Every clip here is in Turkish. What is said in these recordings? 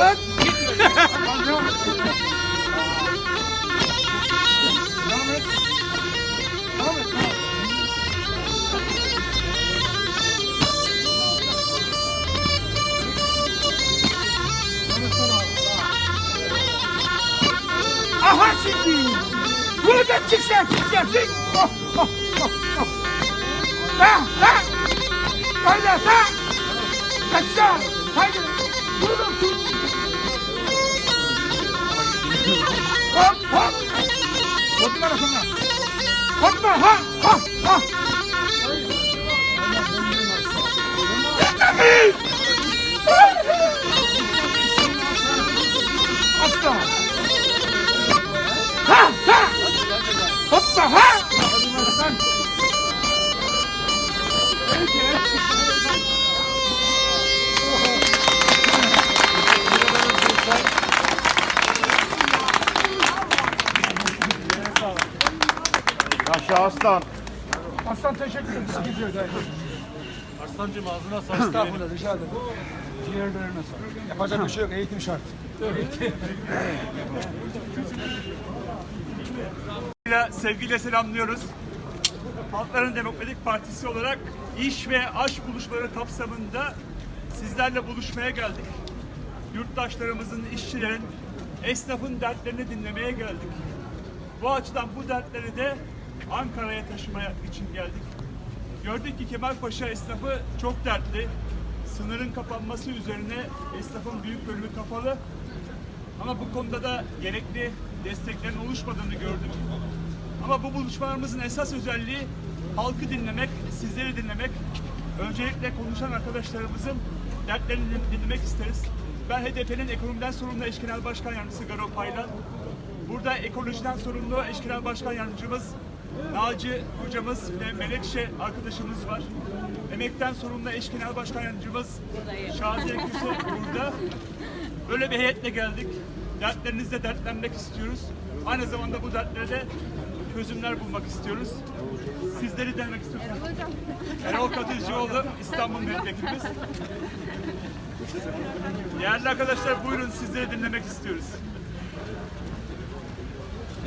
lan. Aha şimdi. Vuracak çık sen çık sen çık. Oh, oh, oh, oh. Da Kaçsa. Haydi. Bunu tut. Hop hop. Korkma arasına. Korkma ha ha ha. Yaşa aslan. Aslan teşekkür ederim. Sıkıntı yok. Aslancığım ağzına sağlık. Estağfurullah rica ederim. Ciğerlerine sağlık. Yapacak bir şey yok. Eğitim şart. Sevgiyle selamlıyoruz. Halkların Demokratik Partisi olarak iş ve aş buluşmaları kapsamında sizlerle buluşmaya geldik. Yurttaşlarımızın, işçilerin, esnafın dertlerini dinlemeye geldik. Bu açıdan bu dertleri de Ankara'ya taşımaya için geldik. Gördük ki Kemalpaşa esnafı çok dertli. Sınırın kapanması üzerine esnafın büyük bölümü kapalı. Ama bu konuda da gerekli desteklerin oluşmadığını gördük. Ama bu buluşmalarımızın esas özelliği halkı dinlemek, sizleri dinlemek. Öncelikle konuşan arkadaşlarımızın dertlerini dinlemek isteriz. Ben HDP'nin ekonomiden sorumlu eş genel başkan yardımcısı Garo Paylan. Burada ekolojiden sorumlu eş genel başkan yardımcımız Naci hocamız ve Melekşe arkadaşımız var. Emekten sorumlu eş genel başkan yardımcımız Şaziye Küse burada. Böyle bir heyetle geldik. Dertlerinizle dertlenmek istiyoruz. Aynı zamanda bu dertlere de çözümler bulmak istiyoruz. Sizleri denemek istiyoruz. Erol Katıcıoğlu İstanbul Milletvekilimiz. Değerli arkadaşlar buyurun sizleri dinlemek istiyoruz.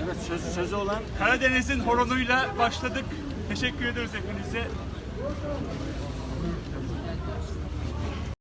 Evet söz, sözü olan Karadeniz'in horonuyla başladık. Teşekkür ediyoruz hepinize.